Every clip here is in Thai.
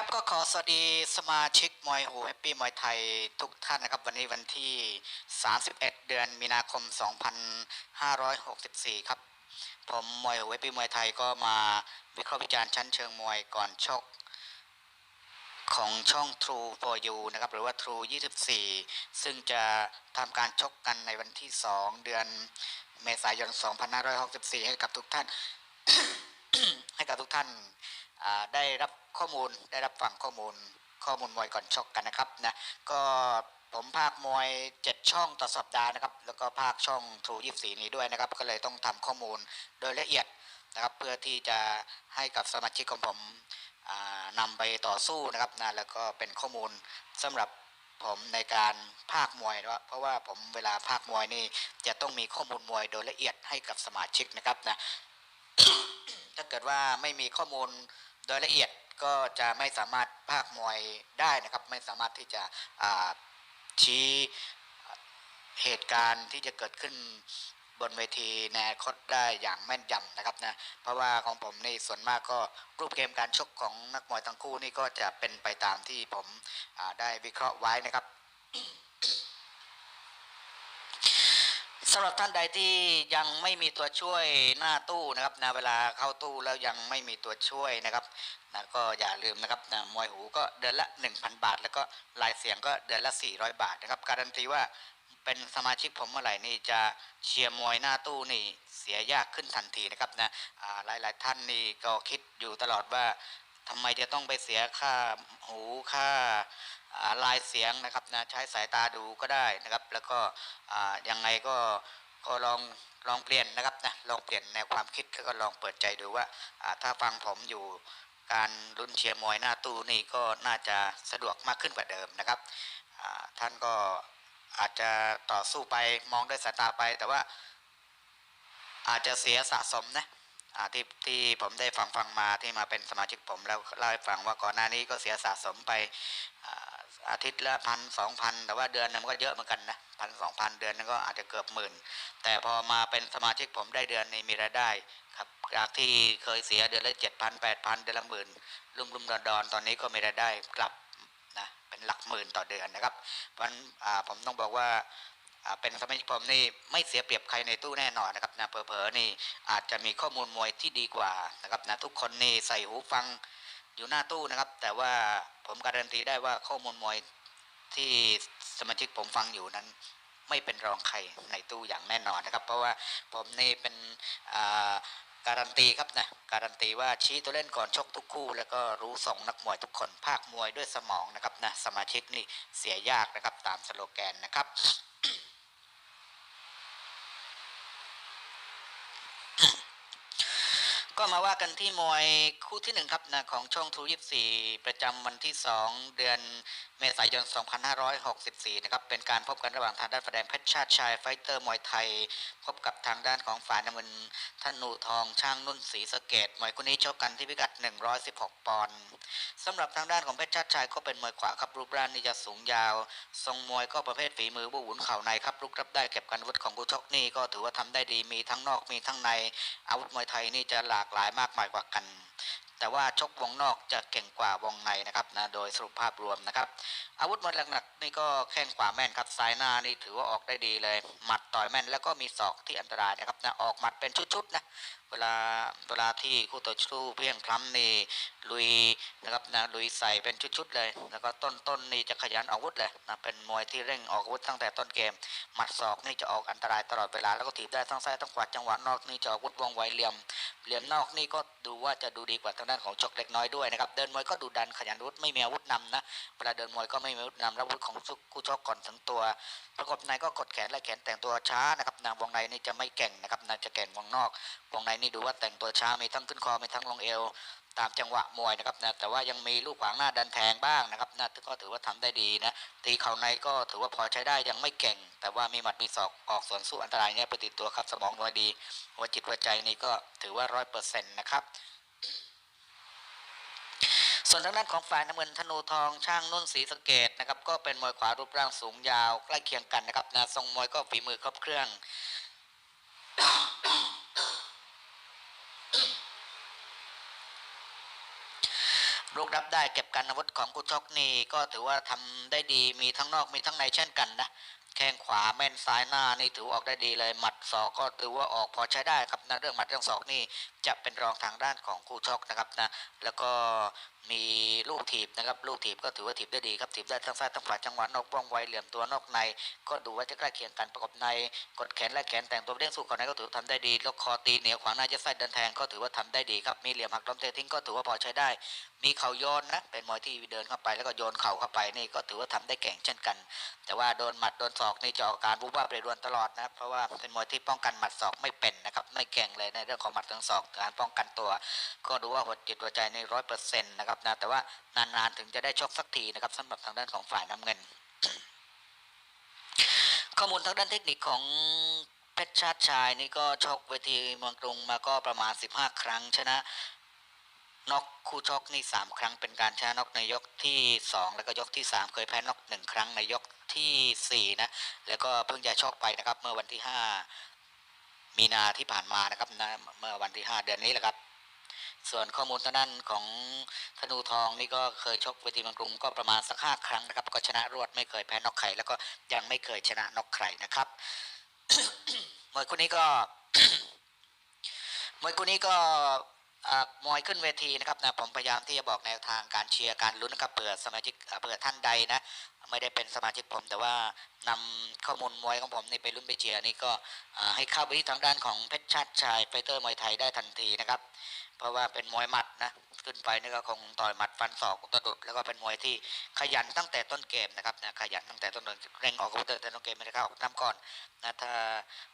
ครับก็ขอสวัสดีสมาชิกมวยหูแฮปปี้มวยไทยทุกท่านนะครับ วันนี้วันที่ 31 เดือนมีนาคม 2564 ครับ ผมมวยหูแฮปปี้มวยไทยก็มาวิเคราะห์วิจารณ์ชั้นเชิงมวยก่อนชก ของช่อง True for You นะครับ หรือว่า True 24 ซึ่งจะทำการชกกันในวันที่ 2 เดือนเมษายน 2564 ให้กับทุกท่าน ให้กับทุกท่าน ได้รับข้อมูลได้รับฟังข้อมูลข้อมูลมวยก่อนชกกันนะครับนะก็ผมภาคมวย 7 ช่องต่อสัปดาห์นะครับ แล้วก็ภาคช่อง True 24นี้ด้วยนะครับ ก็เลยต้องทำข้อมูลโดยละเอียดนะครับ เพื่อที่จะให้กับสมาชิกของผมอ่านำไปต่อสู้นะครับนะแล้วก็เป็นข้อมูลสำหรับผมในการภาคมวยนะเพราะว่าผมเวลาภาคมวยนี่จะต้องมีข้อมูลมวยโดยละเอียดให้กับสมาชิกนะครับนะถ้าเกิดว่าไม่มีข้อมูล โดยละเอียดก็จะไม่สามารถภาคมวยได้นะครับ ไม่สามารถที่จะชี้เหตุการณ์ที่จะเกิดขึ้นบนเวทีในอนาคตได้อย่างแม่นยำนะครับนะเพราะว่าของผมในส่วนมากก็รูปเกมการชกของนักมวยทั้งคู่นี่ก็จะเป็นไปตามที่ผมได้วิเคราะห์ไว้นะครับ สำหรับท่านใดที่ยังไม่มีตัวช่วยหน้าตู้นะครับนะเวลาเข้าตู้แล้วยังไม่มีตัวช่วยนะครับนะก็อย่าลืมนะครับนะมวยหูก็เดือนละ 1,000 บาท แล้วก็ลายเสียงก็เดือนละ 400 บาทนะครับ การันตีว่าเป็นสมาชิกผมเมื่อไหร่นี่จะเชียร์มวยหน้าตู้นี่เสียยากขึ้นทันทีนะครับนะอ่าหลายท่านนี่ก็คิดอยู่ตลอดว่า ทำไมจะต้องไปเสียค่าหูค่าลายเสียงนะครับนะใช้สายตาดูก็ได้นะครับ แล้วก็อ่ายังไงก็ก็ลองลองเปลี่ยนนะครับนะลองเปลี่ยนแนวความคิดแล้วก็ลองเปิดใจดูว่าถ้าฟังผมอยู่การลุ้นเชียร์มวยหน้าตู้นี่ก็น่าจะสะดวกมากขึ้นกว่าเดิมนะครับท่านก็อาจจะต่อสู้ไปมองด้วยสายตาไป แต่ว่าอาจจะเสียสะสมนะ ที่ที่ผมได้ฟังฟังมาที่มาเป็นสมาชิกผมแล้วเล่าให้ฟังว่าก่อนหน้านี้ก็เสียสะสมไปอาทิตย์ละพันสองพันแต่ว่าเดือนนึงมันก็เยอะเหมือนกันนะพันสองพันเดือนนึงก็อาจจะเกือบหมื่น แต่พอมาเป็นสมาชิกผมได้เดือนนี้มีรายได้ครับจากที่เคยเสียเดือนละเจ็ดพันแปดพันเดือนละหมื่นรุ่มรุ่มดอนดอนตอนนี้ก็มีรายได้กลับนะเป็นหลักหมื่นต่อเดือนนะครับเพราะฉะนั้นผมต้องบอกว่า เป็นสมาชิกผมนี่ไม่เสียเปรียบใครในตู้แน่นอนนะครับนะเผลอๆนี่อาจจะมีข้อมูลมวยที่ดีกว่านะครับนะทุกคนนี่ใส่หูฟังอยู่หน้าตู้นะครับ แต่ว่าผมการันตีได้ว่าข้อมูลมวยที่สมาชิกผมฟังอยู่นั้น ไม่เป็นรองใครในตู้อย่างแน่นอนนะครับ เพราะว่าผมนี่เป็นการันตีครับนะการันตีว่าชี้ตัวเล่นก่อนชกทุกคู่ แล้วก็รู้ส่งนักมวยทุกคนภาคมวยด้วยสมองนะครับนะสมาชิกนี่เสียยากนะครับตามสโลแกนนะครับ ก็มาว่ากันที่มวยคู่ที่หนึ่งครับนะของช่องทูยี่สี่ประจำวันที่2เดือนเมษายน 2564 นะครับ เป็นการพบกันระหว่างทางด้านฝ่ายแดงเพชรชาติชายไฟเตอร์มวยไทย พบกับทางด้านของฝ่ายน้ำเงินธนูทองช่างนุ่นศรีสะเกดมวยคู่นี้ชกกันที่พิกัด 116 ปอนด์สำหรับทางด้านของเพชรชาติชายก็เป็นมวยขวาครับรูปร่างนี่จะสูงยาว ทรงมวยก็ประเภทฝีมือบูหุนเข่าในครับลุกรับได้เก็บกันวุธของผู้ชกนี่ก็ถือว่าทำได้ดีมีทั้งนอกมีทั้งในอาวุธมวยไทยนี่จะหลากหลายมากมายกว่ากัน แต่ว่าชกวงนอกจะเก่งกว่าวงในนะครับนะโดยสรุปภาพรวมนะครับ อาวุธมวยหลักๆนี่ก็แข้งขวาแม่นครับซ้ายหน้านี่ถือว่าออกได้ดีเลย หมัดต่อยแม่นแล้วก็มีศอกที่อันตรายนะครับนะออกหมัดเป็นชุดๆนะ เวลาเวลาที่คู่ต่อสู้เพียงพล้ำนี่ลุยนะครับนะลุยใส่เป็นชุดๆเลย แล้วก็ต้นๆนนี่จะขยันออกอาวุธเลยนะเป็นมวยที่เร่งออกอาวุธตั้งแต่ต้นเกมหมัดศอกนี่จะออกอันตรายตลอดเวลาแล้วก็ถีบได้ทั้งซ้ายทั้งขวาจังหวะนอกนี่จะออกอาวุธว่องไวเหลี่ยม เหลี่ยมนอกนี่ก็ดูว่าจะดูดีกว่าทางด้านของชกเล็กน้อยด้วยนะครับเดินมวยก็ดูดันขยันอาวุธไม่มีอาวุธนำนะเวลาเดินมวยก็ไม่มีอาวุธนำรับอาวุธของคู่ชกก่อนถึงตัว ประกบในก็กดแขนและแขนแต่งตัวช้านะครับนะวงในนี่จะไม่เก่งนะครับนะจะเก่งวงนอกวงในนี่ดูว่าแต่งตัวช้ามีทั้งขึ้นคอมีทั้งลงเอว ตามจังหวะมวยนะครับนะแต่ว่ายังมีลูกขวางหน้าดันแทงบ้างนะครับนะก็ถือว่าทำได้ดีนะตีเข่าในก็ถือว่าพอใช้ได้ยังไม่เก่ง แต่ว่ามีหมัดมีศอกออกสวนสู้อันตรายเนี่ยไปติดตัวครับ สมองมวยดีหัวจิตหัวใจนี่ก็ถือว่าร้อยเปอร์เซ็นต์นะครับส่วนทางด้านของฝ่ายน้ำเงินธนูทองช่างนุ่นศรีสเกดนะครับก็เป็นมวยขวารูปร่างสูงยาวใกล้เคียงกันนะครับนะทรงมวยก็ฝีมือครบเครื่อง รุกรับได้เก็บการอาวุธของคู่ชกนี่ก็ถือว่าทำได้ดีมีทั้งนอกมีทั้งในเช่นกันนะ แข้งขวาแม่นซ้ายหน้านี่ถือออกได้ดีเลยหมัดศอกก็ถือว่าออกพอใช้ได้ครับนะเรื่องหมัดเรื่องศอกนี่จะเป็นรองทางด้านของคู่ชกนะครับนะแล้วก็มีลูกถีบนะครับลูกถีบก็ถือว่าถีบได้ดีครับถีบได้ทั้งซ้ายทั้งขวาจังหวะนอกว่องไวเหลี่ยมตัวนอกใน ก็ดูว่าจะใกล้เคียงกันประกบในกดแขนและแขนแต่งตัวเด้งสู้ก่อนในก็ถือว่าทำได้ดีแล้วคอตีเหนียวขวางหน้าจะไส้เดินแทงก็ถือว่าทำได้ดีครับมีเหลี่ยมหักล้มเตะทิ้งก็ถือว่าพอใช้ได้ มีเข่าโยนนะเป็นมวยที่เดินเข้าไปแล้วก็โยนเข่าเข้าไปนี่ก็ถือว่าทำได้เก่งเช่นกัน แต่ว่าโดนหมัดโดนศอกนี่จะออกการบูบ้าเปรวนตลอดนะเพราะว่าเป็นมวยที่ป้องกันหมัดศอกไม่เป็นนะครับ ไม่เก่งเลยในเรื่องของหมัดทั้งศอกการป้องกันตัว ก็ดูว่าหัวจิตหัวใจในร้อยเปอร์เซ็นต์นะครับนะแต่ว่านานๆถึงจะได้ชกสักทีนะครับสำหรับทางด้านของฝ่ายน้ำเงิน ข้อมูลทางด้านเทคนิคของเพชรชาติชายนี่ก็ชกเวทีเมืองกรุงมาก็ประมาณ 15 ครั้งชนะ น็อกคู่ชกนี่3ครั้งเป็นการชนะน็อกในยกที่2แล้วก็ยกที่3เคยแพ้น็อก1ครั้งในยกทีสี่4นะแล้วก็เพิ่งจะชกไปนะครับเมื่อวันที่5มีนาที่ผ่านมานะครับนะเมื่อวันที่5เดือนนี้แหละครับส่วนข้อมูลทางด้านของธนูทองนี่ก็เคยชกเวทีเมืองกรุงก็ประมาณสักห้าครั้งนะครับ ก็ชนะรวดไม่เคยแพ้น็อกใครแล้วก็ยังไม่เคยชนะน็อกใครนะครับมวยคู่นี้ก็มวยคู่นี้ก็ มวยขึ้นเวทีนะครับนะผมพยายามที่จะบอกแนวทางการเชียร์การลุ้นนะครับเปิดสมาชิกเปิดท่านใดนะไม่ได้เป็นสมาชิกผมแต่ว่านำข้อมูลมวยของผมนี่ไปลุ้นไปเชียร์นี่ก็อ่าให้เข้าไปที่ทางด้านของเพชรชาติชายไฟเตอร์มวยไทยได้ทันทีนะครับ เพราะว่าเป็นมวยหมัดนะ ขึ้นไปนี่ก็คงต่อยหมัดฟันศอกตะดุดแล้วก็เป็นมวยที่ขยันตั้งแต่ต้นเกมนะครับนะขยันตั้งแต่ต้นเร่งออกอาวุธตั้งแต่ต้นเกมไม่ได้เข้าออกน้ำก่อนนะถ้า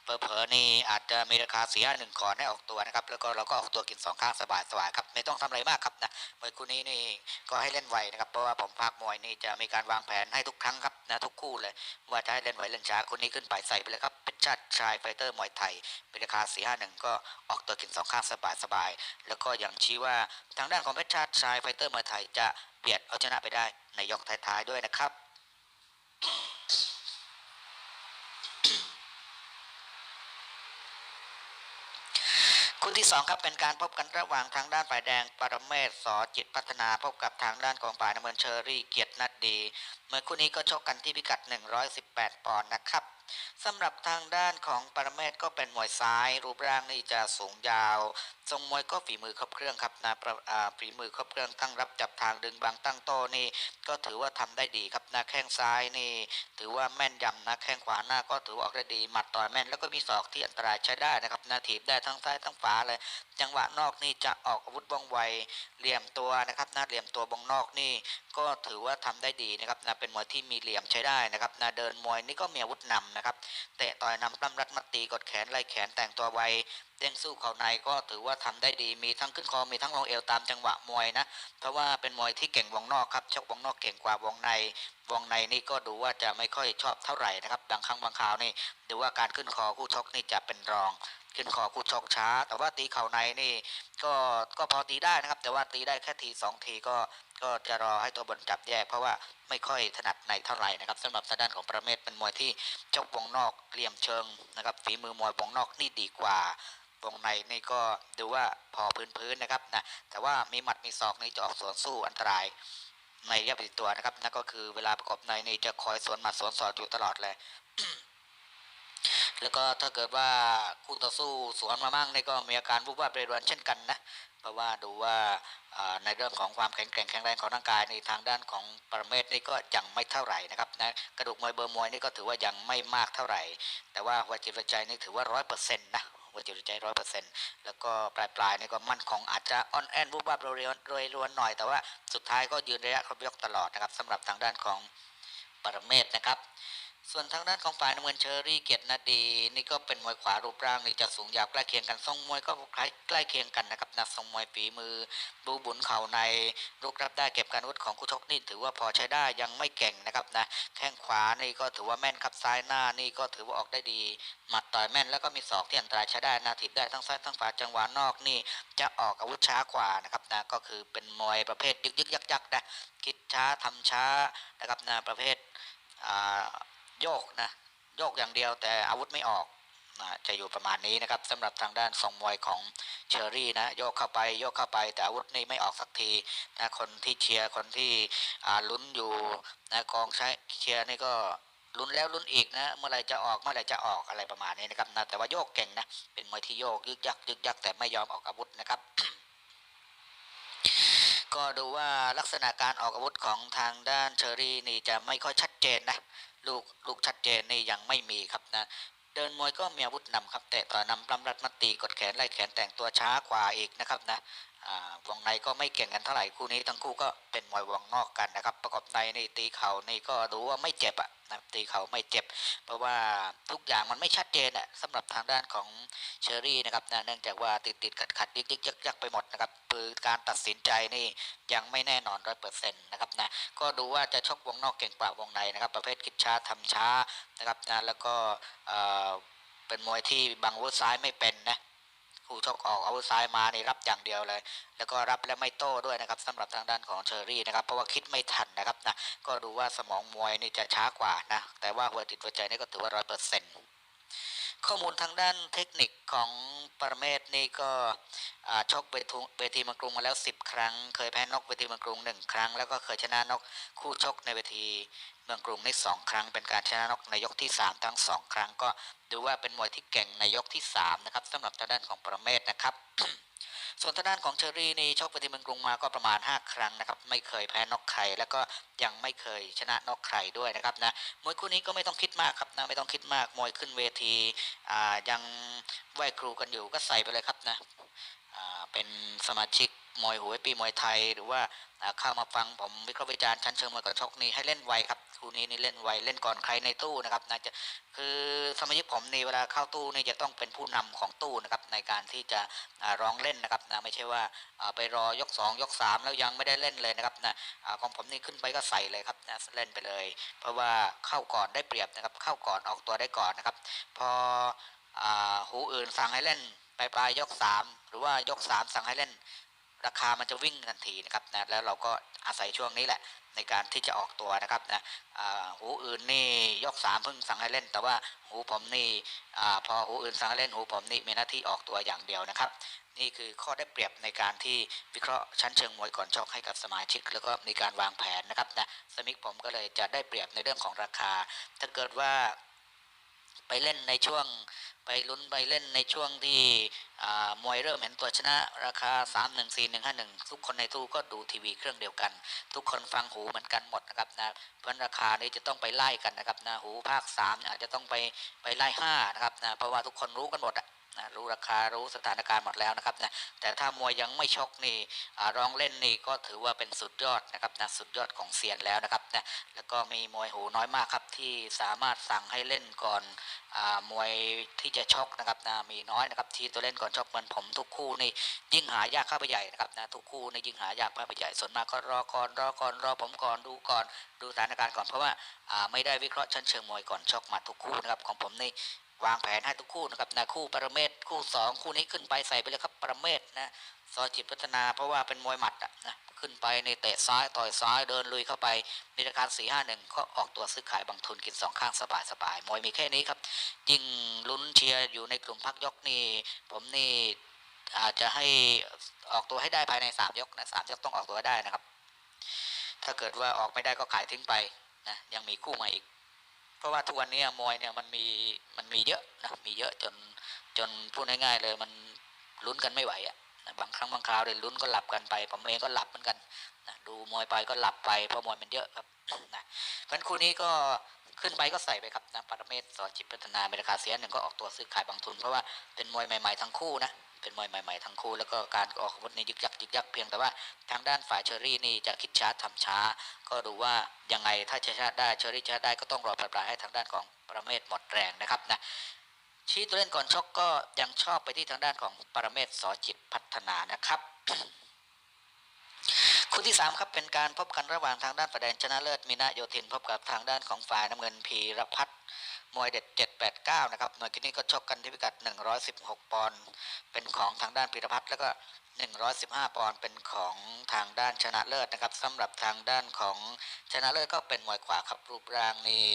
เผลอๆนี่อาจจะมีราคาเสี่ห้าหนึ่งก่อนให้ออกตัวนะครับแล้วก็เราก็ออกตัวกินสองข้างสบายๆครับไม่ต้องทำอะไรมากครับนะมวยคู่นี้นี่ก็ให้เล่นไวนะครับเพราะว่าผมภาคมวยนี่จะมีการวางแผนให้ทุกครั้งครับนะทุกคู่เลย ว่าจะให้เล่นไวเล่นช้าคนนี้ขึ้นไปใส่ไปเลยครับเป็นชาติชายไฟเตอร์มวยไทยเป็นราคาสี่ห้าหนึ่งก็ออกตัวกินสองข้างสบายๆแล้วก็ยังชี้ว่าทางด้านของเพชรชาติชายไฟเตอร์มวยไทยจะเบียดเอาชนะไปได้ในยกท้ายๆด้วยนะครับคู่ที่สองครับเป็นการพบกันระหว่างทางด้านฝ่ายแดงปรเมศสอจิตพัฒนาพบกับทางด้านของฝ่ายน้ำเงินเชอรี่เกียรตินัดดี เมื่อคู่นี้ก็ชกกันที่พิกัด 118 ปอนด์นะครับ สำหรับทางด้านของปรเมศก็เป็นมวยซ้าย รูปร่างนี่จะสูงยาวทรงมวยก็ฝีมือครบเครื่องครับนะฝีมือครบเครื่องตั้งรับจับทางดึงบางตั้งโต้นี่ก็ถือว่าทำได้ดีครับนะแข้งซ้ายนี่ ถือว่าแม่นยำนะแข้งขวาหน้าก็ถือว่าออกได้ดีหมัดต่อยแม่นแล้วก็มีศอกที่อันตรายใช้ได้นะครับนาถีบได้ทั้งซ้ายทั้งขวาเลย จังหวะนอกนี่จะออกอาวุธว่องไวเหลี่ยมตัวนะครับนะเหลี่ยมตัวบงนอกนี่ ก็ถือว่าทำได้ดีนะครับนะเป็นมวยที่มีเหลี่ยมใช้ได้นะครับนะเดินมวยนี่ก็มีอาวุธนำนะครับเตะต่อยนำปล้ำรัดมัดตีกดแขนไล่แขนแต่งตัวไวเด้งสู้เข่าในก็ถือว่าทำได้ดีมีทั้งขึ้นคอมีทั้งลงเอวตามจังหวะมวยนะเพราะว่าเป็นมวยที่เก่งวงนอกครับชกวงนอกเก่งกว่าวงในวงในนี่ก็ดูว่าจะไม่ค่อยชอบเท่าไหร่นะครับบางครั้งบางคราวนี่ดูว่าการขึ้นคอคู่ชกนี่จะเป็นรองขึ้นคอคู่ชกช้า แต่ว่าตีเข่าในนี่ก็ก็พอตีได้นะครับ แต่ว่าตีได้แค่ทีสองทีก็ ก็จะรอให้ตัวบนจับแยก เพราะว่าไม่ค่อยถนัดในเท่าไหร่นะครับสำหรับทางด้านของประเมศเป็นมวยที่ชกวงนอกเหลี่ยมเชิงนะครับฝีมือมวยวงนอกนี่ดีกว่าวงในนี่ก็ดูว่าพอพื้นๆนะครับนะแต่ว่ามีหมัดมีศอกนี่จะออกสวนสู้อันตรายในระยะประชิดตัวนะครับนั่นก็คือเวลาประกบในนี่จะคอยสวนหมัดสวนศอกอยู่ตลอดเลย แล้วก็ถ้าเกิดว่าคู่ต่อสู้สวนมามั่งนี่ก็มีอาการวุบวาบเรยรวนเช่นกันนะเพราะว่าดูว่าในเรื่องของความแข็งแกร่งแข็งแรงของร่างกายในทางด้านของปรเมศนี่ก็ยังไม่เท่าไหร่นะครับนะกระดูกมวยเบอร์มวยนี่ก็ถือว่ายังไม่มากเท่าไหร่ แต่ว่าหัวจิตหัวใจนี่ถือว่าร้อยเปอร์เซ็นต์นะหัวจิตหัวใจร้อยเปอร์เซ็นต์แล้วก็ปลายปลายๆนี่ก็มั่นคงอาจจะอ่อนแอนวุบวาบโรยโรยรวนหน่อย แต่ว่าสุดท้ายก็ยืนระยะครบยกตลอดนะครับสำหรับทางด้านของปรเมศนะครับ ส่วนทางด้านของฝ่ายน้ำเงินเชอรี่เกียรตินาดี นี่ก็เป็นมวยขวารูปร่างนี่จะสูงยาวใกล้เคียงกันทรงมวยก็คล้ายใกล้เคียงกันนะครับนะทรงมวยฝีมือบูบุญเข่าในลูกรับได้เก็บการอาวุธของคู่ชกนี่ถือว่าพอใช้ได้ยังไม่เก่งนะครับนะแข้งขวานี่ก็ถือว่าแม่นครับซ้ายหน้านี่ก็ถือว่าออกได้ดีหมัดต่อยแม่นแล้วก็มีศอกที่อันตรายใช้ได้นาถีบได้ทั้งซ้ายทั้งขวาจังหวะนอกนี่จะออกอาวุธช้ากว่านะครับนะก็คือเป็นมวยประเภทยึกยึกยักยักนะคิดช้าทำช้านะครับนะประเภทอ่า โยกนะโยกอย่างเดียวแต่อาวุธไม่ออกนะจะอยู่ประมาณนี้นะครับสำหรับทางด้านทรงมวยของเชอรี่นะโยกเข้าไปโยกเข้าไปแต่อาวุธนี่ไม่ออกสักทีนะคนที่เชียร์คนที่ลุ้นอยู่นะกองใช้เชียร์นี่ก็ลุ้นแล้วลุ้นอีกนะเมื่อไรจะออกเมื่อไรจะออกอะไรประมาณนี้นะครับนะแต่ว่าโยกเก่งนะเป็นมวยที่โยกยึกยักยึกยักแต่ไม่ยอมออกอาวุธนะครับ ก็ดูว่าลักษณะการออกอาวุธของทางด้านเชอรี่นี่จะไม่ค่อยชัดเจนนะ ลูกลูกชัดเจนนี่ยังไม่มีครับนะเดินมวยก็มีอาวุธนำครับแต่ต่อนำลำรัดมัดตีกดแขนไล่แขนแต่งตัวช้ากว่าอีกนะครับนะ วงในก็ไม่เก่งกันเท่าไหร่คู่นี้ทั้งคู่ก็เป็นมวยวงนอกกันนะครับ ประกอบในนี่ตีเข่านี่ก็ดูว่าไม่เจ็บอะนะตีเข่าไม่เจ็บ เพราะว่าทุกอย่างมันไม่ชัดเจนอะสำหรับทางด้านของเชอรี่นะครับนะเนื่องจากว่าติดติดขัดขัดยึกยึกยักยักไปหมดนะครับคือการตัดสินใจนี่ยังไม่แน่นอนร้อยเปอร์เซ็นต์นะครับนะก็ดูว่าจะชกวงนอกเก่งกว่าวงในนะครับ ประเภทคิดช้าทำช้านะครับนะแล้วก็เออเป็นมวยที่บังอาวุธซ้ายไม่เป็นนะ คู่ชกออกอาวุธซ้ายมานี่รับอย่างเดียวเลย แล้วก็รับและไม่โต้ด้วยนะครับสำหรับทางด้านของเชอรี่นะครับเพราะว่าคิดไม่ทันนะครับนะก็ดูว่าสมองมวยนี่จะช้ากว่านะแต่ว่าหัวจิตหัวใจนี่ก็ถือว่าร้อยเปอร์เซ็นต์ ข้อมูลทางด้านเทคนิคของปรเมศนี่ก็ชกเวทีมังกรุงมาแล้ว 10 ครั้ง เคยแพ้นกเวทีมังกรุงหนึ่งครั้ง แล้วก็เคยชนะนกคู่ชกในเวทีเมืองกรุงในสองครั้ง เป็นการชนะนกในยกที่ 3 ทั้งสองครั้ง ก็ดูว่าเป็นมวยที่เก่งในยกที่ 3 นะครับสำหรับทางด้านของประเมศนะครับ ส่วนทางด้านของเชอรี่นี่ชกไปที่เมืองกรุงมาก็ประมาณ 5 ครั้งนะครับไม่เคยแพ้นอกใครแล้วก็ยังไม่เคยชนะนอกใครด้วยนะครับนะมวยคู่นี้ก็ไม่ต้องคิดมากครับนะไม่ต้องคิดมากมวยขึ้นเวทีอ่ายังไหวครูกันอยู่ก็ใส่ไปเลยครับนะ เป็นสมาชิกมวยหัวปีมวยไทย หรือว่าเข้ามาฟังผมวิเคราะห์วิจารณ์ชั้นเชิงมวยก่อนชกนี่ให้เล่นไวครับคู่นี้นี่เล่นไวเล่นก่อนใครในตู้นะครับนะจะคือสมาชิกผมนี่เวลาเข้าตู้นี่จะต้องเป็นผู้นำของตู้นะครับในการที่จะร้องเล่นนะครับนะไม่ใช่ว่าไปรอยก 2 ยก 3 แล้วยังไม่ได้เล่นเลยนะครับนะอ่าของผมนี่ขึ้นไปก็ใส่เลยครับนะเล่นไปเลย เพราะว่าเข้าก่อนได้เปรียบนะครับเข้าก่อนออกตัวได้ก่อนนะครับพอหูอื่นสั่งให้เล่น ปลายปลายยก 3 หรือว่ายก 3 สั่งให้เล่น ราคามันจะวิ่งทันทีนะครับนะแล้วเราก็อาศัยช่วงนี้แหละ ในการที่จะออกตัวนะครับนะหูอื่นนี่ยกสามเพิ่งสั่งให้เล่น แต่ว่าหูผมนี่อพอหูอื่นสั่งให้เล่นหูผมนี่มีหน้าที่ออกตัวอย่างเดียวนะครับ นี่คือข้อได้เปรียบในการที่วิเคราะห์ชั้นเชิงมวยก่อนชกให้กับสมาชิก แล้วก็มีการวางแผนนะครับนะสมิกผมก็เลยจะได้เปรียบในเรื่องของราคา ถ้าเกิดว่าไปเล่นในช่วง ไปลุ้นไปเล่นในช่วงที่มวยเริ่มเห็นตัวชนะราคา 3 1 4 1 5 1 ทุกคนในตู้ก็ดูทีวีเครื่องเดียวกัน ทุกคนฟังหูเหมือนกันหมดนะครับนะเพราะราคานี้จะต้องไปไล่กันนะครับนะหูภาค3อาจจะต้องไปไปไล่5นะครับนะเพราะว่าทุกคนรู้กันหมดอะ นะรู้ราคารู้สถานการณ์หมดแล้วนะครับนะแต่ถ้ามวยยังไม่ชกนี่ร้องเล่นนี่ก็ถือว่าเป็นสุดยอดนะครับนะสุดยอดของเซียนแล้วนะครับนะแล้วก็มีมวยหูน้อยมากครับที่สามารถสั่งให้เล่นก่อนอมวยที่จะชกนะครับนะมีน้อยนะครับที่ตัวเล่นก่อนชกเหมือนผมทุกคู่นี่ยิ่งหายากเข้าไปใหญ่นะครับนะทุกคู่นี่ยิ่งหายากเข้าไปใหญ่ส่วนมากก็รอก่อนรอก่อนรอผมก่อนดูก่อนดูสถานการณ์ก่อนเพราะว่าไม่ได้วิเคราะห์ชั้นเชิงมวยก่อนชกมาทุกคู่นะครับของผมนี่ วางแผนให้ทุกคู่นะครับนะคู่ปรเมศคู่สองคู่นี้ขึ้นไปใส่ไปเลยครับปรเมศนะซอยจิตพัฒนาเพราะว่าเป็นมวยหมัดอะนะขึ้นไปในเตะซ้ายต่อยซ้ายเดินลุยเข้าไปในราคาสี่ห้าหนึ่งก็ออกตัวซื้อขายบางทุนกินสองข้างสบายสบายมวยมีแค่นี้ครับยิ่งลุ้นเชียร์อยู่ในกลุ่มพักยกนี่ผมนี่อาจจะให้ออกตัวให้ได้ภายในสามยกนะสามยกต้องออกตัวได้นะครับ ถ้าเกิดว่าออกไม่ได้ก็ขายทิ้งไปนะยังมีคู่มาอีก เพราะว่าทุกวันนี้มวยเนี่ยมันมีมันมีเยอะนะมีเยอะจนจนพูดง่ายๆเลยมันลุ้นกันไม่ไหวอะนะบางครั้งบางคราวเลยลุ้นก็หลับกันไปผมเองก็หลับเหมือนกันนะดูมวยไปก็หลับไปเพราะมวยมันเยอะครับนะเพราะฉะนั้นคู่นี้ก็ขึ้นไปก็ใส่ไปครับนะปรเมศสอจิตพัฒนาเป็นราคาเสียหนึ่งก็ออกตัวซื้อขายบางทุนเพราะว่าเป็นมวยใหม่ๆทั้งคู่นะ เป็นมวยใหม่ๆทั้งคู่แล้วก็การออกอาวุธในยึกยักยึกยักเพียงแต่ว่าทางด้านฝ่ายเชอรี่นี่จะคิดช้าทำช้า ก็ดูว่ายังไงถ้าจะชนะได้เชอรี่ชนะได้ก็ต้องรอปลายให้ทางด้านของประเมศหมดแรงนะครับนะชี้ตัวเล่นก่อนชกก็ยังชอบไปที่ทางด้านของปรเมศสอจิตพัฒนานะครับคู่ที่3ครับเป็นการพบกันระหว่างทางด้านฝ่ายแดงชนะเลิศมีนาโยธินพบกับทางด้านของฝ่ายน้ำเงินพีรพัฒน์ มวยเด็ด 789 นะครับหน่วยที่นี้ก็ชกกันที่พิกัด 116 ปอนด์เป็นของทางด้านพีรพัฒน์แล้วก็ 115 ปอนด์เป็นของทางด้านชนะเลิศนะครับสำหรับทางด้านของชนะเลิศก็เป็นมวยขวาครับรูปร่างนี่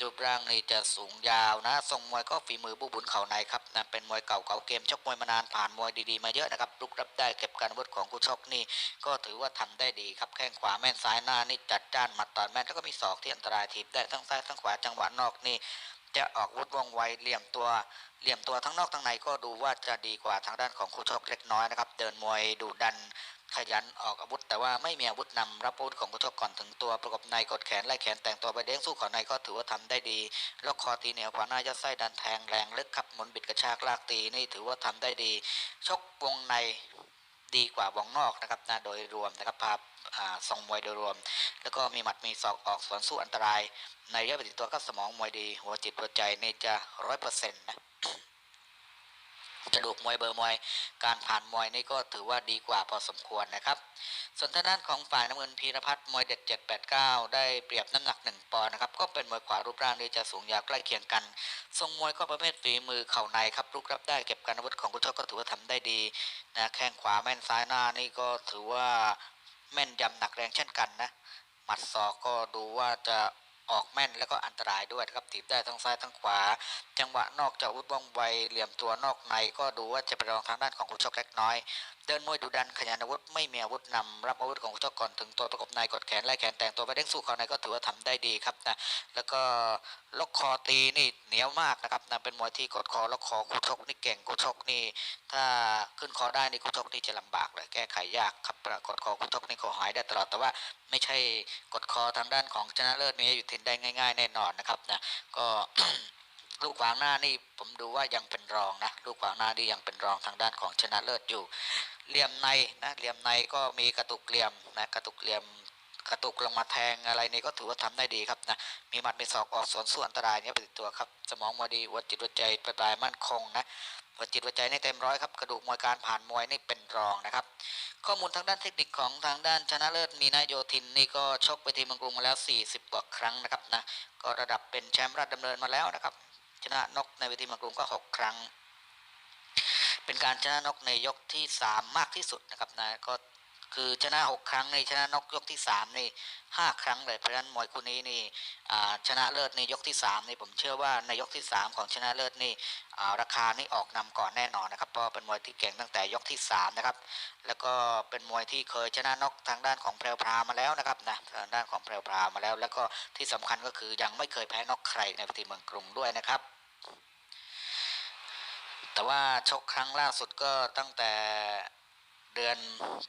รูปร่างนี่จะสูงยาวนะทรงมวยก็ฝีมือบุบุญเข่าในครับนะเป็นมวยเก่าเก่าเกมชกมวยมานานผ่านมวยดีๆมาเยอะนะครับลุกรับได้เก็บการวุธของคู่ชกนี่ก็ถือว่าทำได้ดีครับแข้งขวาแม่นซ้ายหน้านี่จัดจ้านหมัดต่อยแม่นแล้วก็มีศอกที่อันตรายถีบได้ทั้งซ้ายทั้งขวาจังหวะนอกนี่ จะออกวุธว่องไวเหลี่ยมตัวเหลี่ยมตัวทั้งนอกทั้งในก็ดูว่าจะดีกว่าทางด้านของคู่ชกเล็กน้อยนะครับ เดินมวยดุดันขยันออกอาวุธ แต่ว่าไม่มีอาวุธนำรับอาวุธของคู่ชกก่อนถึงตัวประกบในกดแขนไล่แขนแต่งตัวไปเด้งสู้ขอในก็ถือว่าทำได้ดีล็อกคอตีเหนียวขวาหน้ายัดไส้ดันแทงแรงลึกครับหมุนบิดกระชากลากตีนี่ถือว่าทำได้ดี ชกวงในดีกว่าวงนอกนะครับนะโดยรวมนะครับภาพ ทรงมวยโดยรวม แล้วก็มีหมัดมีศอกออกสวนสู้อันตราย ในระยะปฏิตัวก็สมองมวยดี หัวจิตหัวใจนี่จะร้อยเปอร์เซ็นต์นะกระดูกมวยเบอร์มวยการผ่านมวยนี่ก็ถือว่าดีกว่าพอสมควรนะครับ ส่วนทางด้านของฝ่ายน้ำเงินพีรพัฒน์มวยเด็ด 789 ได้เปรียบน้ำหนัก 1 ปอนด์นะครับ ก็เป็นมวยขวารูปร่างที่จะสูงยาวใกล้เคียงกัน ทรงมวยก็ประเภทฝีมือเข่าในครับลุกรับได้เก็บการอาวุธของกุชกก็ถือว่าทำได้ดีนะแข้งขวาแม่นซ้ายหน้านี่ก็ถือว่า แม่นยำหนักแรงเช่นกันนะ หมัดศอกก็ดูว่าจะออกแม่นแล้วก็อันตรายด้วยครับถีบได้ทั้งซ้ายทั้งขวา จังหวะนอกจากวุธว่องไวเหลี่ยมตัวนอกในก็ดูว่าจะไปรองทางด้านของคุณชกเล็กน้อยเดินมวยดุดันขยันอาวุธไม่มีอาวุธนำรับอาวุธของคุชก่อนถึงตัวประกบในกดแขนไล่แขนแต่งตัวไปเด้งสู้เขาในก็ถือว่าทำได้ดีครับนะแล้วก็ล็อกคอตีนี่เหนียวมากนะครับนะเป็นมวยที่กดคอล็อกคอคู่ชกนี่เก่งคู่ชกนี่ถ้าขึ้นคอได้นี่คู่ชกนี่จะลำบากเลยแก้ไขยากครับกดคอคู่ชกนี่คอหายได้ตลอดแต่ว่าไม่ใช่กดคอทางด้านของชนะเลิศมีอยู่ทินได้ง่าย ๆ แน่นอนนะครับนะก็ ลูกขวางหน้านี่ผมดูว่ายังเป็นรองนะลูกขวางหน้านี่ยังเป็นรองทางด้านของชนะเลิศอยู่ เหลี่ยมในนะเหลี่ยมในก็มีกระตุกเหลี่ยมนะกระตุกเหลี่ยมกระตุกลงมาแทงอะไรนี่ก็ถือว่าทำได้ดีครับนะมีหมัดมีศอกออกสวนส่วนอันตรายเนี่ยไปติดตัวครับ สมองมาดีหัวจิตหัวใจประปลายมั่นคงนะหัวจิตหัวใจนี่เต็มร้อยครับกระดูกมวยการผ่านมวยนี่เป็นรองนะครับ ข้อมูลทางด้านเทคนิคของทางด้านชนะเลิศมีนายโยธินนี่ก็ชกไปทีมืองกรุงมาแล้ว 40กว่าครั้งนะครับนะก็ระดับเป็นแชมป์ราชดำเนินมาแล้วนะครับ ชนะนกในเวทีมืองกรุงก็ 6 ครั้ง เป็นการชนะนกในยกที่ 3 มากที่สุดนะครับนะก็คือชนะ 6 ครั้งในชนะนกยกที่ 3 นี่ 5 ครั้งเลยเพราะฉะนั้นมวยคู่นี้นี่ชนะเลิศในยกที่ 3 นี่ผมเชื่อว่าในยกที่ 3 ของชนะเลิศนี่ราคานี่ออกนำก่อนแน่นอนนะครับเพราะเป็นมวยที่เก่งตั้งแต่ยกที่ 3 นะครับ แล้วก็เป็นมวยที่เคยชนะนกทางด้านของแพรวพราวมาแล้วนะครับนะทางด้านของแพรวพราวมาแล้ว แล้วก็ที่สำคัญก็คือยังไม่เคยแพ้นกใครในเวทีเมืองกรุงด้วยนะครับ แต่ว่าชกครั้งล่าสุดก็ตั้งแต่เดือน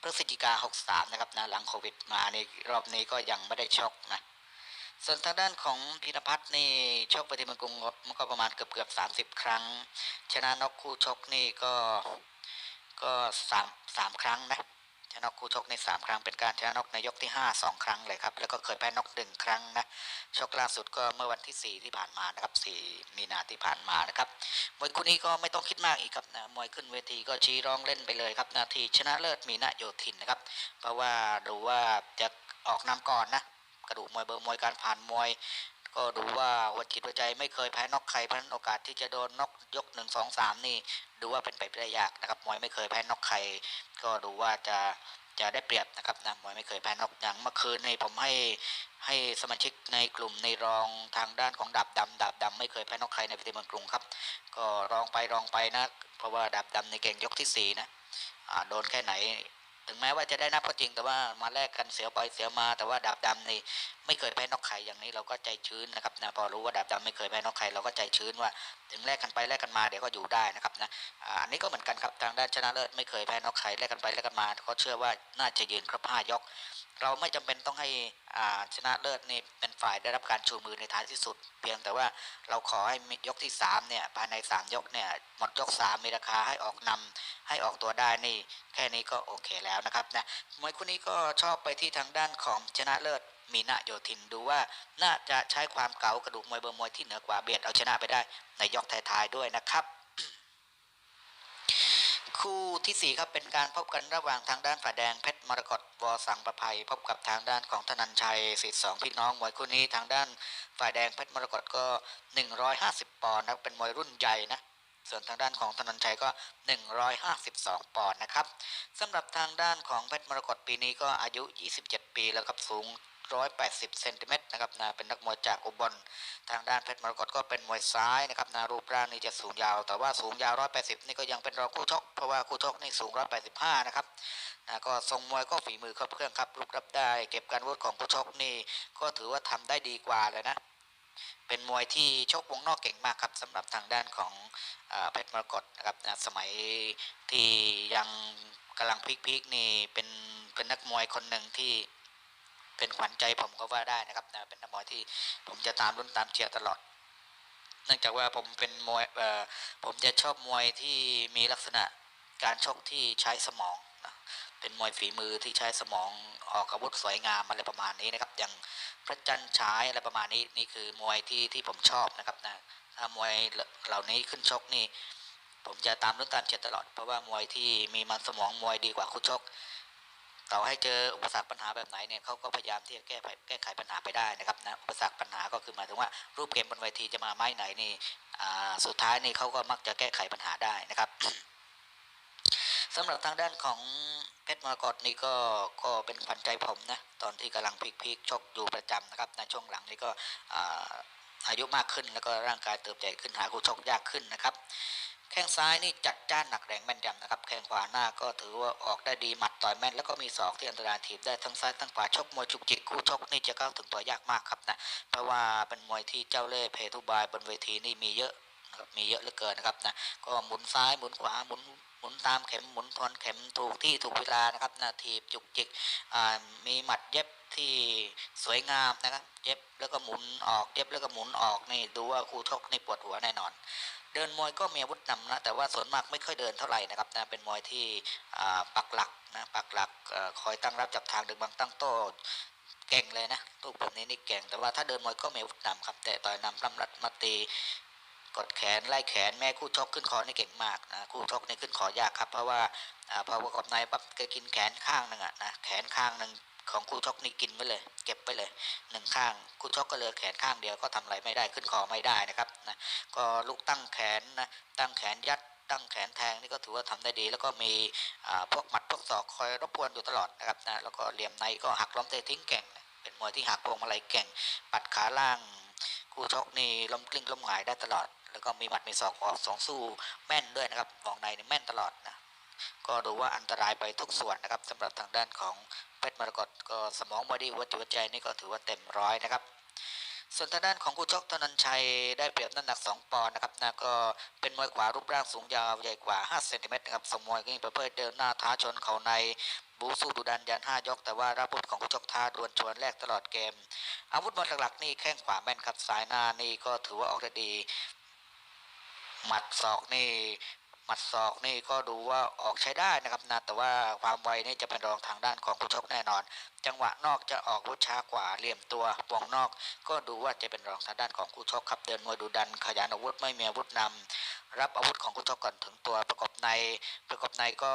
พฤศจิกา63 นะครับนะหลังโควิดมาในรอบนี้ก็ยังไม่ได้ชกนะ ส่วนทางด้านของพีรพัฒน์นี่ชกไปที่มืองกรุงมันก็ประมาณเกือบเกือบ30ครั้ง ชนะนกคู่ชกนี่ก็ก็สามสามครั้งนะ ชนะนกคู่ชกในสามครั้งเป็นการชนะนกในยกที่ 5 2 ครั้งเลยครับ แล้วก็เคยแพ้นกหนึ่งครั้งนะชกล่าสุดก็เมื่อวันที่ 4 ที่ผ่านมานะครับ 4 มีนาที่ผ่านมานะครับมวยคู่นี้ก็ไม่ต้องคิดมากอีกครับนะมวยขึ้นเวทีก็ชี้ร้องเล่นไปเลยครับ นาทีชนะเลิศมีนะโยธินนะครับ เพราะว่าดูว่าจะออกนำก่อนนะกระดูกมวยเบอร์มวยการผ่านมวย ก็ดูว่าหัวจิตหัวใจไม่เคยแพ้นอกใครเพราะนั้นโอกาสที่จะโดนนอกยกหนึ่งสองสามนี่ดูว่าเป็นไปได้ยากนะครับมวยไม่เคยแพ้นอกใคร ก็ดูว่าจะจะได้เปรียบนะครับนะมวยไม่เคยแพ้นอกอย่างเมื่อคืนนี่ผมให้ให้สมาชิกในกลุ่มในรองทางด้านของดาบดำดาบดำไม่เคยแพ้นอกใครในพิธีเมืองกรุงครับ ก็รองไปรองไปนะ เพราะว่าดาบดำในเก่งยกที่สี่นะโดนแค่ไหน ถึงแม้ว่าจะได้นับก็จริงแต่ว่ามาแลกกันเสียไปเสียมา แต่ว่าดาบดำนี่ไม่เคยแพ้นอกใครอย่างนี้เราก็ใจชื้นนะครับนะพอรู้ว่าดาบดำไม่เคยแพ้นอกใครเราก็ใจชื้นว่า ถึงแลกกันไปแลกกันมาเดี๋ยวก็อยู่ได้นะครับนะอันนี้ก็เหมือนกันครับทางด้านชนะเลิศไม่เคยแพ้นอกใครแลกกันไปแลกกันมาเขาเชื่อว่าน่าจะยืนครบห้ายก เราไม่จำเป็นต้องให้ชนะเลิศนี่เป็นฝ่ายได้รับการชูมือในท้ายที่สุด เพียงแต่ว่าเราขอให้ยกที่3เนี่ยภายใน 3 ยกเนี่ยหมดยก 3 มีราคาให้ออกนำให้ออกตัวได้นี่แค่นี้ก็โอเคแล้วนะครับนะมวยคู่นี้ก็ชอบไปที่ทางด้านของชนะเลิศมีนาโยธินดูว่าน่าจะใช้ความเก๋ากระดูกมวยเบอร์มวยที่เหนือกว่าเบียดเอาชนะไปได้ในยกท้ายๆด้วยนะครับ คู่ทีสี่ 4 ครับเป็นการพบกันระหว่างทางด้านฝ่ายแดงเพชรมรกตวสังประภัย พบกับทางด้านของธนันชัยสิทธิ์สองพี่น้องมวยคู่นี้ทางด้านฝ่ายแดงเพชรมรกตก็ 150 ปอนด์นะเป็นมวยรุ่นใหญ่นะส่วนทางด้านของธนันชัยก็ 152 ปอนด์นะครับสำหรับทางด้านของเพชรมรกตปีนี้ก็อายุ 27 ปีแล้วครับสูง 180เซนติเมตรนะครับนะเป็นนักมวยจากอุบลทางด้านเพชรมรกตก็เป็นมวยซ้ายนะครับนะรูปร่างนี่จะสูงยาว แต่ว่าสูงยาว 180 นี่ก็ยังเป็นรองคู่ชก เพราะว่าคู่ชกนี่สูง 185 นะครับนะก็ทรงมวยก็ฝีมือครบเครื่องครับลุกรับได้ เก็บการวุฒิของคู่ชกนี่ก็ถือว่าทำได้ดีกว่าเลยนะเป็นมวยที่ชกวงนอกเก่งมากครับสำหรับทางด้านของเอ่อเพชรมรกตนะครับนะสมัยที่ยังกำลังพีคๆนี่เป็นเป็นนักมวยคนหนึ่งที่ เป็นขวัญใจผมก็ว่าได้นะครับนะเป็นนักมวยที่ผมจะตามรุ่นตามเชียร์ตลอด เนื่องจากว่าผมเป็นมวยผมจะชอบมวยที่มีลักษณะการชกที่ใช้สมองนะเป็นมวยฝีมือที่ใช้สมองออกอาวุธสวยงามอะไรประมาณนี้นะครับ อย่างพระจันทร์ฉายอะไรประมาณนี้นี่คือมวยที่ที่ผมชอบนะครับนะถ้ามวยเหล่านี้ขึ้นชกนี่ผมจะตามรุ่นตามเชียร์ตลอด เพราะว่ามวยที่มีมันสมองมวยดีกว่าคู่ชก ต่อให้เจออุปสรรคปัญหาแบบไหนเนี่ยเขาก็พยายามที่จะแก้ไขแก้ไขปัญหาไปได้นะครับนะอุปสรรคปัญหาก็คือหมายถึงว่า รูปเกมบนเวทีจะมาไม้ไหนนี่อ่าสุดท้ายนี่เขาก็มักจะแก้ไขปัญหาได้นะครับสำหรับทางด้านของเพชรมรกตนี่ก็ก็เป็นขวัญใจผมนะตอนที่กำลังพีคๆชกอยู่ประจำนะครับในช่วงหลังนี่ก็อาอายุมากขึ้นแล้วก็ร่างกายเติบใหญ่ขึ้นหาคู่ชกยากขึ้นนะครับ แข้งซ้ายนี่จัดจ้านหนักแรงแม่นยำนะครับ แข้งขวาหน้าก็ถือว่าออกได้ดีหมัดต่อยแม่น แล้วก็มีศอกที่อันตรายถีบได้ทั้งซ้ายทั้งขวาชกมวยจุกจิกคู่ชกนี่จะเข้าถึงตัวยากมากครับนะเพราะว่าเป็นมวยที่เจ้าเล่ห์เพทุบายบนเวทีนี่มีเยอะนะครับมีเยอะเหลือเกินนะครับนะก็หมุนซ้ายหมุนขวาหมุนหมุนตามเข็มหมุนทวนเข็มถูกที่ถูกเวลานะครับนะถีบจุกจิกอ่ามีหมัดเย็บที่สวยงามนะครับ เย็บแล้วก็หมุนออก เย็บแล้วก็หมุนออกนี่ดูว่าคู่ชกนี่ปวดหัวแน่นอน เดินมวยก็มีอาวุธนำนะแต่ว่าส่วนมากไม่ค่อยเดินเท่าไหร่นะครับนะเป็นมวยที่ปักหลักนะปักหลักอคอยตั้งรับจับทางดึงบังตั้งโต้เก่งเลยนะลูกแบบนี้นี่เก่ง แต่ว่าถ้าเดินมวยก็มีอาวุธนำครับแต่ต่อยนำปล้ำรัดมาตีกดแขนไล่แขนแม่คู่ชกขึ้นคอนี่เก่งมากนะคู่ชกนี่ขึ้นคอยากครับเพราะว่าอพอประกอบในปั๊บแกกินแขนข้างหนึ่งอะนะแขนข้างหนึ่ง ของคู่ชกนี่กินไว้เลย เก็บไปเลยหนึ่งข้างคู่ชกก็เหลือแขนข้างเดียวก็ทำอะไรไม่ได้ขึ้นคอไม่ได้นะครับนะก็ลูกตั้งแขนนะตั้งแขนยัดตั้งแขนแทงนี่ก็ถือว่าทำได้ดี แล้วก็มีอ่าพวกหมัดพวกศอกคอยรบกวนอยู่ตลอดนะครับนะแล้วก็เหลี่ยมในก็หักล้มเตะทิ้งเก่งนะเป็นมวยที่หักพวงมาลัยเก่ง ปัดขาล่างคู่ชกนี่ล้มกลิ้งล้มหงายได้ตลอด แล้วก็มีหมัดมีศอกออกสองสู้แม่นด้วยนะครับวงในนี่แม่นตลอดนะ ก็ดูว่าอันตรายไปทุกส่วนนะครับสำหรับทางด้านของเพชรมรกตก็สมองบอดี้หัวจิตหัวใจนี่ก็ถือว่าเต็มร้อยนะครับส่วนทางด้านของคู่ชกธนันชัยได้เปรียบน้ำหนัก 2 ปอนด์นะครับนะก็เป็นมวยขวารูปร่างสูงยาวใหญ่กว่า 5 เซนติเมตรนะครับสมมวยก็มีประเภทเดินหน้าท้าชนเข่าในบูสู้ดุดันยัน 5 ยก แต่ว่ารับพุทของคู่ชกท้าดวลชวนแรกตลอดเกม อาวุธมวยหลักๆนี่แข้งขวาแม่นครับสายหน้านี่ก็ถือว่าออกได้ดี หมัดศอกนี่ หมัดศอกนี่ก็ดูว่าออกใช้ได้นะครับนะแต่ว่าความไวนี่จะเป็นรองทางด้านของคู่ชกแน่นอน จังหวะนอกจะออกวุธช้ากว่าเหลี่ยมตัววงนอก ก็ดูว่าจะเป็นรองทางด้านของคู่ชกครับเดินมวยดูดันขยันอาวุธไม่มีอาวุธนำรับอาวุธของคู่ชกก่อนถึงตัวประกอบในประกอบในก็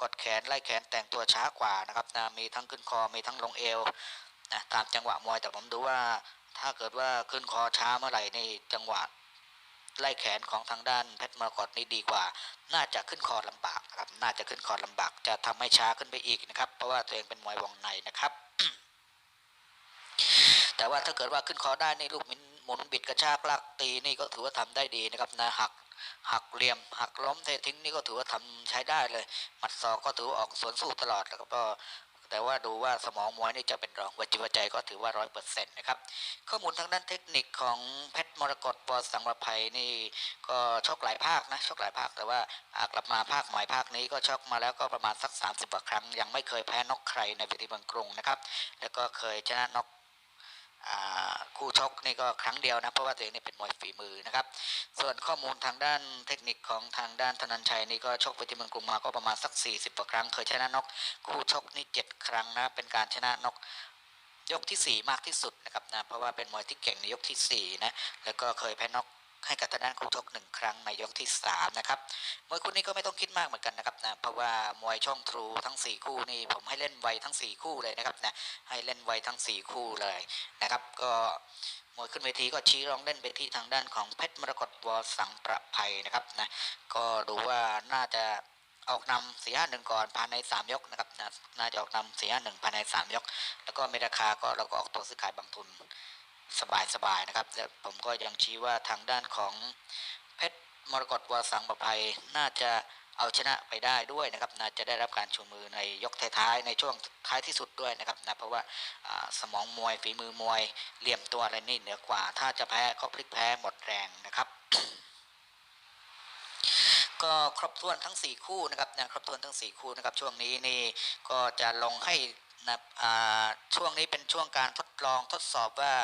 กดแขนไล่แขนแต่งตัวช้ากว่านะครับนะมีทั้งขึ้นคอมีทั้งลงเอวนะตามจังหวะมวยแต่ผมดูว่าถ้าเกิดว่าขึ้นคอช้าเมื่อไหร่ในจังหวะ ไล่แขนของทางด้านเพชรมรกตนี่ดีกว่า น่าจะขึ้นคอลำบากครับ น่าจะขึ้นคอลำบาก จะทำให้ช้าขึ้นไปอีกนะครับ เพราะว่าตัวเองเป็นมวยวงในนะครับ แต่ว่าถ้าเกิดว่าขึ้นคอได้นี่ลูกหมุนหมุนบิดกระชากลากตีนี่ก็ถือว่าทำได้ดีนะครับนะหักหักเหลี่ยมหักล้มเททิ้งนี่ก็ถือว่าทำใช้ได้เลย หมัดศอกก็ถือออกสวนสู้ตลอดแล้วก็ แต่ว่าดูว่าสมองมวยนี่จะเป็นรองวัจิวใจก็ถือว่าร้อยเปอร์เซ็นต์นะครับข้อมูลทางด้านเทคนิคของเพชรมรกตปอสังวระภัยนี่ก็ชกหลายภาคนะชกหลายภาคแต่ว่ากลับมาภาคใหม่ภาคนี้ก็ชกมาแล้วก็ประมาณสัก 30กว่าครั้ง ยังไม่เคยแพ้นอกใครในเวทีบังกรุงนะครับแล้วก็เคยชนะนอก คู่ชกนี่ก็ครั้งเดียวนะเพราะว่าตัวเองนี่เป็นมวยฝีมือนะครับ ส่วนข้อมูลทางด้านเทคนิคของทางด้านธนันชัยนี่ก็ชกไปทีเมืองกรุงมาก็ประมาณสัก 40กว่าครั้ง เคยชนะนอกคู่ชกนี่เจ็ดครั้งนะเป็นการชนะนอกยกที่ 4 มากที่สุดนะครับนะเพราะว่าเป็นมวยที่เก่งในยกที่4นะแล้วก็เคยแพ้นอก ให้กับทางด้านคู่ชกหนึ่งครั้งในยกที่สามนะครับมวยคู่นี้ก็ไม่ต้องคิดมากเหมือนกันนะครับนะเพราะว่ามวยช่องทรูทั้งสี่คู่นี่ผมให้เล่นไวทั้งสี่คู่เลยนะครับนะให้เล่นไวทั้งสี่คู่เลยนะครับก็มวยขึ้นเวทีก็ชี้รองเล่นไปที่ทางด้านของเพชรมรกตวสังประภัยนะครับนะก็ดูว่าน่าจะออกนำสี่ห้าหนึ่งก่อนภายในสามยกนะครับนะน่าจะออกนำสี่ห้าหนึ่งภายในสามยก แล้วก็เมราคาก็เราก็ออกตัวซื้อขายบางทุน สบายๆนะครับแต่ผมก็ยังชี้ว่าทางด้านของเพชรมรกตวาสังประภัยน่าจะเอาชนะไปได้ด้วยนะครับน่าจะได้รับการชูมือในยกท้ายๆในช่วงท้ายที่สุดด้วยนะครับนะเพราะว่าสมองมวยฝีมือมวยเหลี่ยมตัวอะไรนี่เหนือกว่า ถ้าจะแพ้ก็พลิกแพ้หมดแรงนะครับ ก็ครบถ้วนทั้ง 4 คู่นะครับนะครบถ้วนทั้ง 4 คู่นะครับช่วงนี้นี่ก็จะลงให้ นะช่วงนี้เป็นช่วงการทดลองทดสอบว่า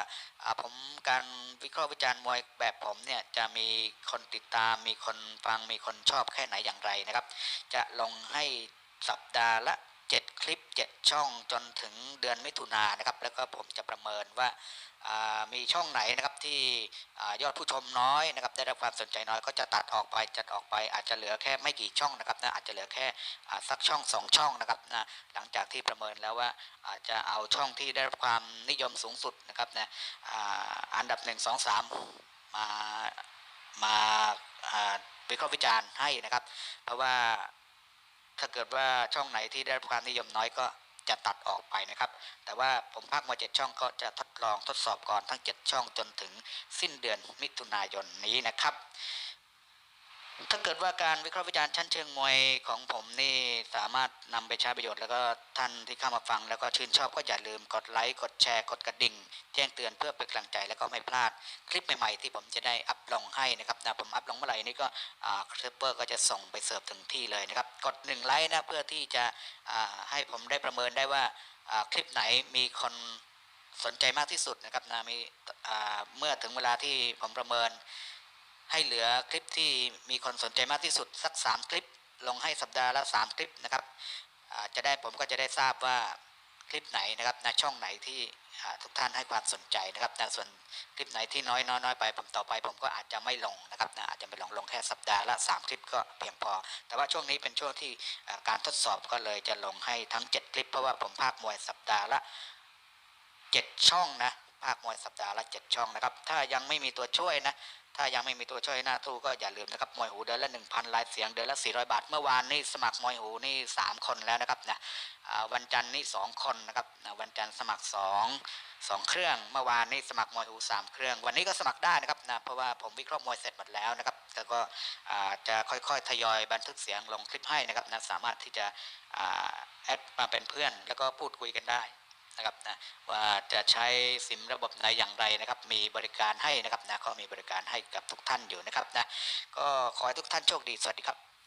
ผมการวิเคราะห์วิจารณ์มวยแบบผมเนี่ยจะมีคนติดตามมีคนฟังมีคนชอบแค่ไหนอย่างไรนะครับ จะลงให้สัปดาห์ละ 7 คลิป 7 ช่องจนถึงเดือนมิถุนายนนะครับ แล้วก็ผมจะประเมินว่า มีช่องไหนนะครับที่ยอดผู้ชมน้อยนะครับได้รับความสนใจน้อยก็จะตัดออกไปจัดออกไปอาจจะเหลือแค่ไม่กี่ช่องนะครับนะอาจจะเหลือแค่สักช่องสองช่องนะครับนะหลังจากที่ประเมินแล้วว่าอาจจะเอาช่องที่ได้รับความนิยมสูงสุดนะครับนะอันดับหนึ่งสองสามมามาอ่าวิเคราะห์วิจารณ์ให้นะครับ เพราะว่าถ้าเกิดว่าช่องไหนที่ได้รับความนิยมน้อยก็ จะตัดออกไปนะครับ แต่ว่าผมพักมาเจ็ดช่องก็จะทดลองทดสอบก่อนทั้ง 7 ช่องจนถึงสิ้นเดือนมิถุนายนนี้นะครับ ถ้าเกิดว่าการวิเคราะห์วิจารณ์ชั้นเชิงมวยของผมนี่สามารถนำไปใช้ประโยชน์แล้วก็ท่านที่เข้ามาฟัง แล้วก็ชื่นชอบก็อย่าลืมกดไลค์กดแชร์กดกระดิ่งแจ้งเตือนเพื่อเป็นกำลังใจแล้วก็ไม่พลาดคลิปใหม่ๆที่ผมจะได้อัพลงให้นะครับนะผมอัพลงเมื่อไหร่นี่ก็คลิปเปอร์ก็จะส่งไปเสิร์ฟถึงที่เลยนะครับกดหนึ่งไลค์นะเพื่อที่จะให้ผมได้ประเมินได้ว่าคลิปไหนมีคนสนใจมากที่สุดนะครับนะมีเมื่อถึงเวลาที่ผมประเมิน ให้เหลือคลิปที่มีคนสนใจมากที่สุดสัก 3 คลิป ลงให้สัปดาห์ละ 3 คลิปนะครับจะได้ผมก็จะได้ทราบว่าคลิปไหนนะครับนช่องไหนที่ทุกท่านให้ความสนใจนะครับนะส่วนคลิปไหนที่น้อยน้อยอยไปผมต่อไป ผมก็อาจจะไม่ลงนะครับนะอาจจะไม่ลงลงแค่สัปดาห์ละ3คลิปก็เพียงพอ แต่ว่าช่วงนี้เป็นช่วงที่การทดสอบก็เลยจะลงให้ทั้ง 7 คลิปเพราะว่าผมภาคมวยสัปดาห์ละ 7 ช่องนะภาคมวยสัปดาห์ละ 7 ช่องนะครับ ถ้ายังไม่มีตัวช่วยนะ ถ้ายังไม่มีตัวช่วยหน้าตู้ก็อย่าลืมนะครับมวยหูเดือนละ 1,000ลายเสียงเดือนละ 400 บาท เมื่อวานนี่สมัครมวยหูนี่ 3 คนแล้วนะครับนะวันจันทร์นี่ 2 คนนะครับวันจันทร์สมัคร 2 2 เครื่องเมื่อวานนี่สมัครมวยหู3เครื่อง วันนี้ก็สมัครได้นะครับนะเพราะว่าผมวิเคราะห์มวยเสร็จหมดแล้วนะครับแล้วก็จะค่อยๆทยอยบันทึกเสียงลงคลิปให้นะครับนะสามารถที่จะแอดมาเป็นเพื่อน แล้วก็พูดคุยกันได้ นะครับนะว่าจะใช้ซิมระบบไหนอย่างไรนะครับ มีบริการให้นะครับนะก็มีบริการให้กับทุกท่านอยู่นะครับนะก็ขอให้ทุกท่านโชคดีสวัสดีครับ